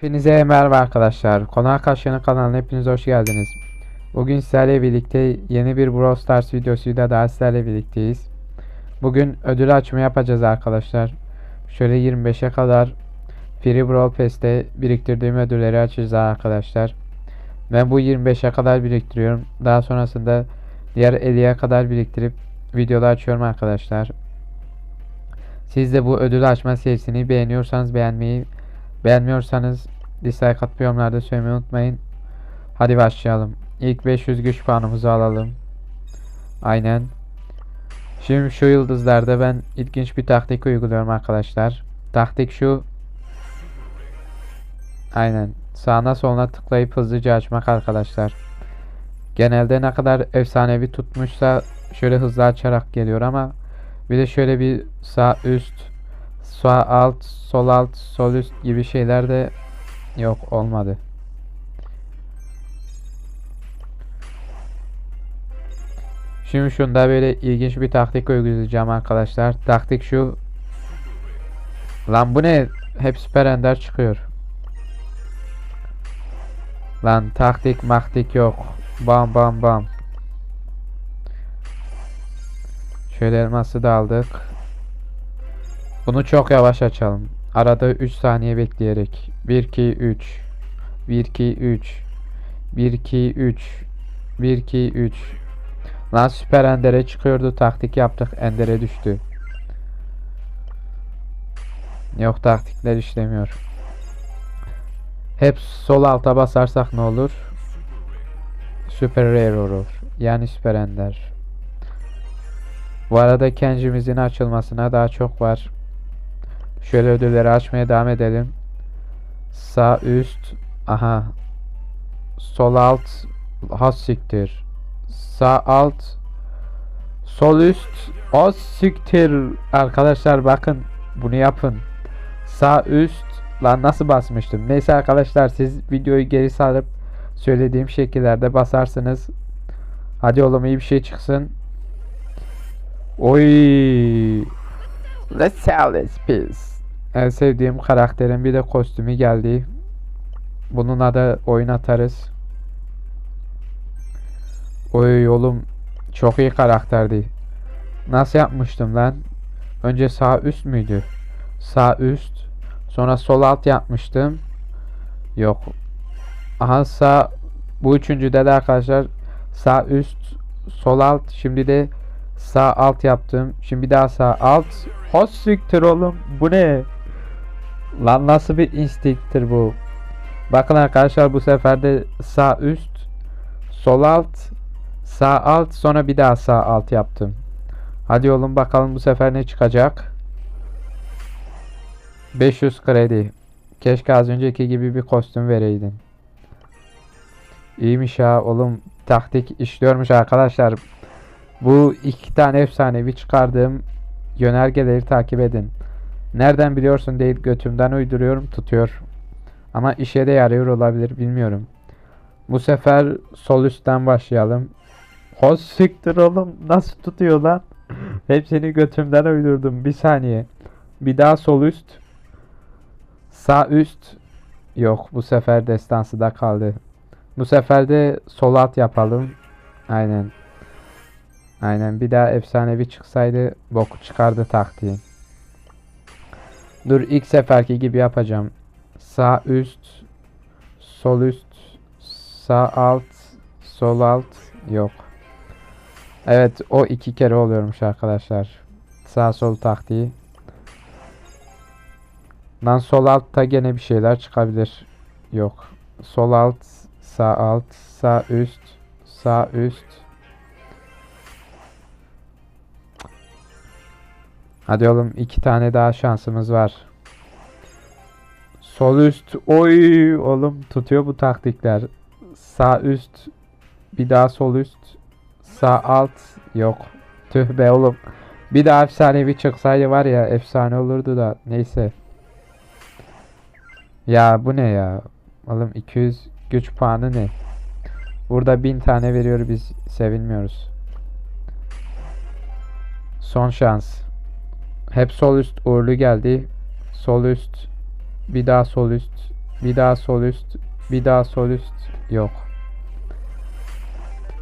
Hepinize merhaba arkadaşlar. Konak Kaşyan'ın kanalına hepiniz hoş geldiniz. Bugün sizlerle birlikte yeni bir Brawl Stars videosuyla daha sizlerle birlikteyiz. Bugün ödül açma yapacağız arkadaşlar. Şöyle 25'e kadar Free Brawl Pass'te biriktirdiğim ödülleri açacağız arkadaşlar. Ben bu 25'e kadar biriktiriyorum. Daha sonrasında diğer 50'ye kadar biriktirip videoda açıyorum arkadaşlar. Siz de bu ödül açma serisini beğeniyorsanız beğenmeyi Beğenmiyorsanız dislike atıp yorumlarda söylemeyi unutmayın. Hadi başlayalım. İlk 500 güç puanımızı alalım. Aynen. Şimdi şu yıldızlarda ben ilginç bir taktik uyguluyorum arkadaşlar. Taktik şu. Aynen. Sağına soluna tıklayıp hızlıca açmak arkadaşlar. Genelde ne kadar efsanevi tutmuşsa şöyle hızlı açarak geliyor ama bir de şöyle bir sağ üst sağ alt, sol alt, sol üst gibi şeyler de yok olmadı. Şimdi şunda böyle ilginç bir taktik uygulayacağım arkadaşlar. Taktik şu. Lan bu ne? Hep süper ender çıkıyor. Lan taktik maktik yok. Bam bam bam. Şöyle elması da aldık. Bunu çok yavaş açalım. Arada 3 saniye bekleyerek. 1 2 3 1 2 3 1 2 3 1 2 3 Lan süper endere çıkıyordu. Taktik yaptık. Endere düştü. Yok taktikler işlemiyor. Hep sol alta basarsak ne olur? Süper rare olur. Yani süper ender. Bu arada kencimizin açılmasına daha çok var. Şöyle ödülleri açmaya devam edelim. Sağ üst. Aha. Sol alt. Has siktir. Sağ alt. Sol üst. Az siktir. Arkadaşlar bakın. Bunu yapın. Sağ üst. Lan nasıl basmıştım. Neyse arkadaşlar siz videoyu geri sarıp söylediğim şekillerde basarsınız. Hadi oğlum iyi bir şey çıksın. Oy. Let's sell this piece. En sevdiğim karakterin bir de kostümü geldi. Bununla da oyun atarız. Oy oğlum çok iyi karakterdi. Nasıl yapmıştım lan? Önce sağ üst müydü? Sağ üst. Sonra sol alt yapmıştım. Yok. Aha sağ bu üçüncüde de arkadaşlar sağ üst sol alt şimdi de sağ alt yaptım. Şimdi daha sağ alt. Hoş siktir oğlum. Bu ne? Lan nasıl bir instinktir bu? Bakın arkadaşlar bu sefer de sağ üst, sol alt, sağ alt sonra bir daha sağ alt yaptım. Hadi oğlum bakalım bu sefer ne çıkacak? 500 kredi. Keşke az önceki gibi bir kostüm vereydin. İyiymiş ya oğlum. Taktik işliyormuş arkadaşlar. Bu iki tane efsanevi çıkardığım yönergeleri takip edin. Nereden biliyorsun değil götümden uyduruyorum tutuyor. Ama işe de yarıyor olabilir bilmiyorum. Bu sefer sol üstten başlayalım. Hoş siktir oğlum nasıl tutuyor lan? Hepsini götümden uydurdum bir saniye. Bir daha sol üst. Sağ üst. Yok bu sefer destansı da kaldı. Bu sefer de sol alt yapalım. Aynen. Aynen bir daha efsanevi çıksaydı boku çıkardı taktiğin. Dur ilk seferki gibi yapacağım. Sağ üst, sol üst, sağ alt, sol alt yok. Evet o iki kere oluyormuş arkadaşlar. Sağ sol taktiği. Lan sol altta gene bir şeyler çıkabilir. Yok. Sol alt, sağ alt, sağ üst, sağ üst. Hadi oğlum iki tane daha şansımız var. Sol üst. Oy oğlum tutuyor bu taktikler. Sağ üst. Bir daha sol üst. Sağ alt. Yok. Tüh be oğlum. Bir daha efsanevi çıksaydı var ya efsane olurdu da. Neyse. Ya bu ne ya? Oğlum 200 güç puanı ne? Burada 1000 tane veriyor biz sevinmiyoruz. Son şans. Hep sol üst uğurlu geldi. Sol üst. Bir daha sol üst. Bir daha sol üst. Bir daha sol üst. Yok.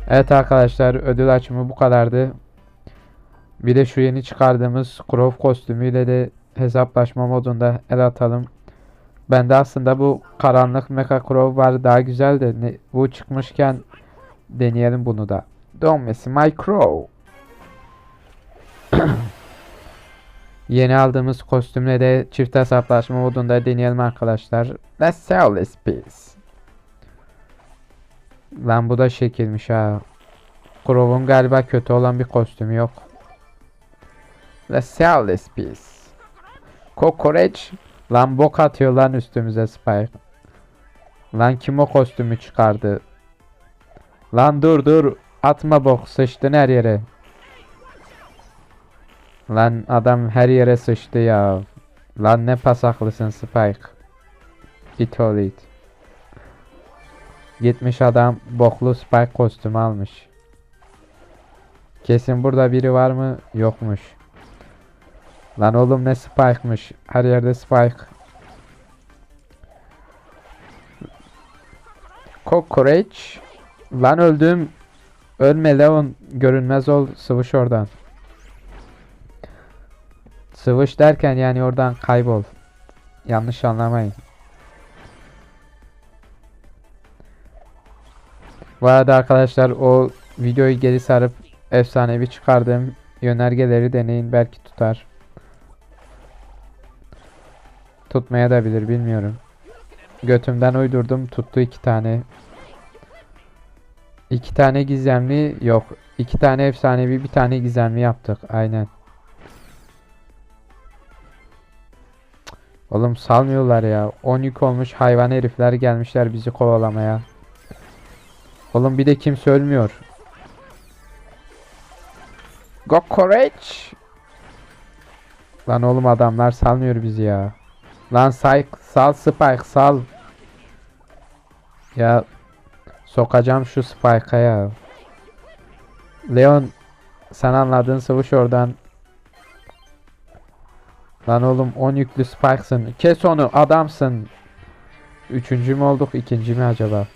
Evet arkadaşlar ödül açımı bu kadardı. Bir de şu yeni çıkardığımız Crow kostümüyle de hesaplaşma modunda el atalım. Ben de aslında bu karanlık Mecha Crow var daha güzel de bu çıkmışken deneyelim bunu da. Don't mess my crow. Yeni aldığımız kostümle de çift hesaplaşma modunda deneyelim arkadaşlar. Let's sell this piece. Lan bu da şekilmiş ha. Crow'un galiba kötü olan bir kostümü yok. Let's sell this piece. Kokoreç. Lan bok atıyor lan üstümüze Spike. Lan kim o kostümü çıkardı? Lan dur dur. Atma bok sıçtın her yere. Lan adam her yere sıçtı ya. Lan ne pasaklısın Spike. It all it. Gitmiş adam boklu Spike kostümü almış. Kesin burada biri var mı? Yokmuş. Lan oğlum ne Spike'mış. Her yerde Spike. Kokoreç. Lan öldüm. Ölme Leon. Görünmez ol. Sıvış oradan. Sıvış derken yani oradan kaybol. Yanlış anlamayın. Bu arada arkadaşlar o videoyu geri sarıp efsanevi çıkardığım yönergeleri deneyin belki tutar. Tutmaya da bilir bilmiyorum. Götümden uydurdum tuttu iki tane. İki tane gizemli yok. İki tane efsanevi bir tane gizemli yaptık aynen. Oğlum salmıyorlar ya. 10 yük olmuş hayvan herifler gelmişler bizi kovalamaya. Oğlum bir de kimse ölmüyor. Gokoreç. Lan oğlum adamlar salmıyor bizi ya. Lan say sal Spike sal. Ya sokacağım şu Spike'a ya. Leon sen anladın sıvış oradan. Lan oğlum 10 yüklü Spike'sın. Kes onu adamsın. Üçüncü mü olduk ikinci mi acaba?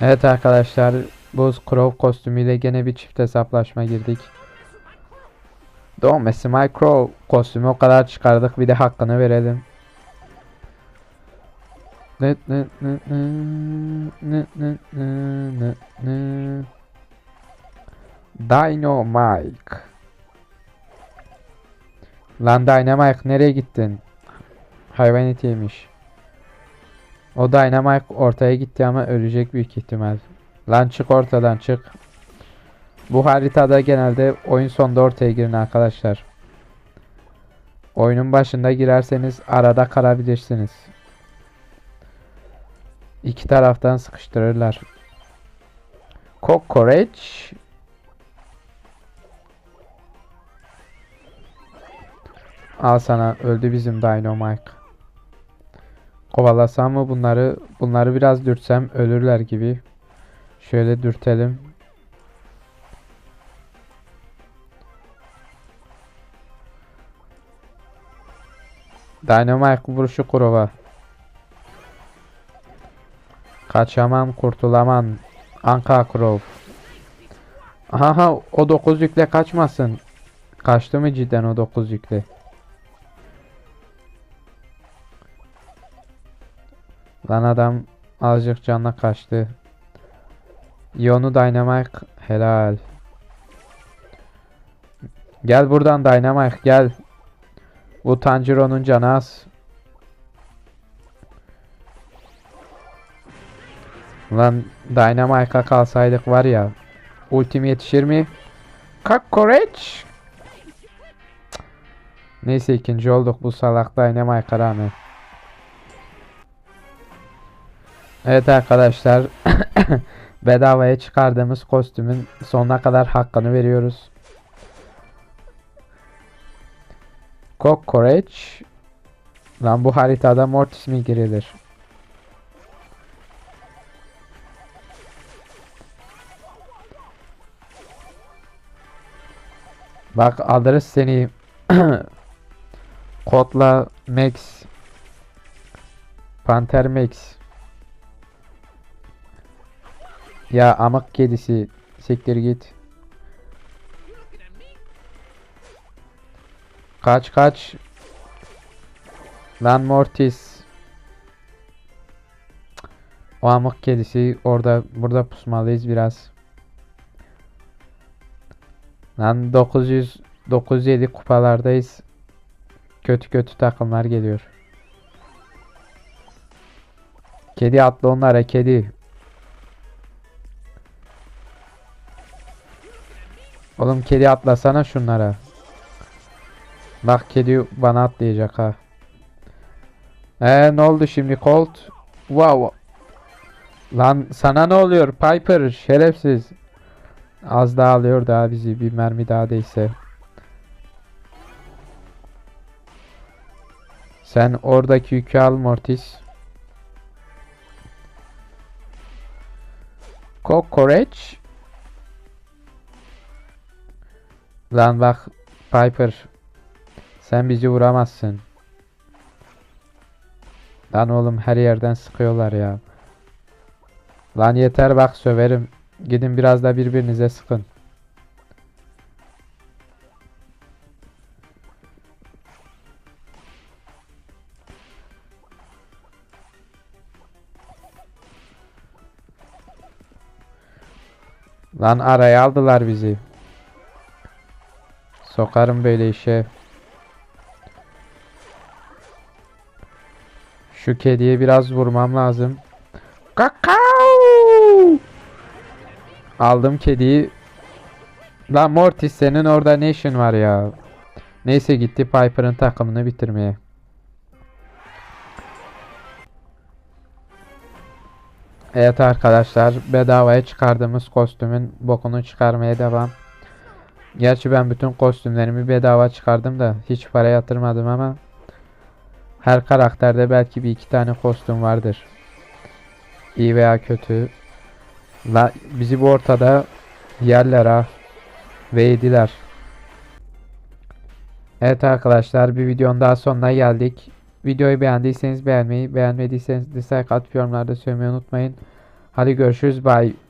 Evet arkadaşlar Buz Crow kostümüyle gene bir çift hesaplaşma girdik. My crow kostümü o kadar çıkardık bir de hakkını verelim. Nı nı Lan Dynamite nereye gittin? Hayvan etiymiş. O Dynamite ortaya gitti ama ölecek büyük ihtimal. Lan çık ortadan çık. Bu haritada genelde oyun sonunda ortaya girin arkadaşlar. Oyunun başında girerseniz arada kalabilirsiniz. İki taraftan sıkıştırırlar. Kokoreç. Al sana öldü bizim Dynamite. Kovalasam mı bunları? Bunları biraz dürtsem ölürler gibi. Şöyle dürtelim. Dynamite vuruşu kurova. Kaçamam kurtulamam. Anka Crow. Aha o 9 yükle kaçmasın. Kaçtı mı cidden o 9 yükle? Lan adam azıcık canla kaçtı. Yonu Dynamite helal. Gel buradan Dynamite gel. Bu Tanjiro'nun canı az. Lan Dynamite'a kalsaydık var ya. Ultim yetişir mi? Kakoreç. Neyse ikinci olduk bu salak Dynamite'a rağmen. Evet arkadaşlar. bedavaya çıkardığımız kostümün sonuna kadar hakkını veriyoruz. Kokoreç. Lan bu haritada Mortis mi girilir? Bak alırız seni kodla Max. Panter Max. Ya amık kedisi. Siktir git. Kaç kaç. Lan Mortis. O amık kedisi orada burada pusmalıyız biraz. Lan 900 907 kupalardayız. Kötü kötü takımlar geliyor. Kedi atla onlara kedi. Oğlum kedi atlasana şunlara. Bak kedi bana atlayacak ha. Ee ne oldu şimdi Colt? Wow. Lan sana ne oluyor Piper şerefsiz. Az daha alıyor daha bizi bir mermi daha değse. Sen oradaki yükü al Mortis. Kokoreç. Lan bak Piper. Sen bizi vuramazsın. Lan oğlum her yerden sıkıyorlar ya. Lan yeter bak söverim. Gidin biraz da birbirinize sıkın. Lan araya aldılar bizi. Sokarım böyle işe. Şu kediye biraz vurmam lazım. Kakao! Aldım kediyi. Lan Mortis senin orada ne işin var ya? Neyse gitti Piper'ın takımını bitirmeye. Evet arkadaşlar bedavaya çıkardığımız kostümün bokunu çıkarmaya devam. Gerçi ben bütün kostümlerimi bedava çıkardım da hiç para yatırmadım ama her karakterde belki bir iki tane kostüm vardır. İyi veya kötü. La, bizi bu ortada yerler ha. Ve yediler. Evet arkadaşlar bir videonun daha sonuna geldik. Videoyu beğendiyseniz beğenmeyi, beğenmediyseniz dislike atıp yorumlarda söylemeyi unutmayın. Hadi görüşürüz. Bye.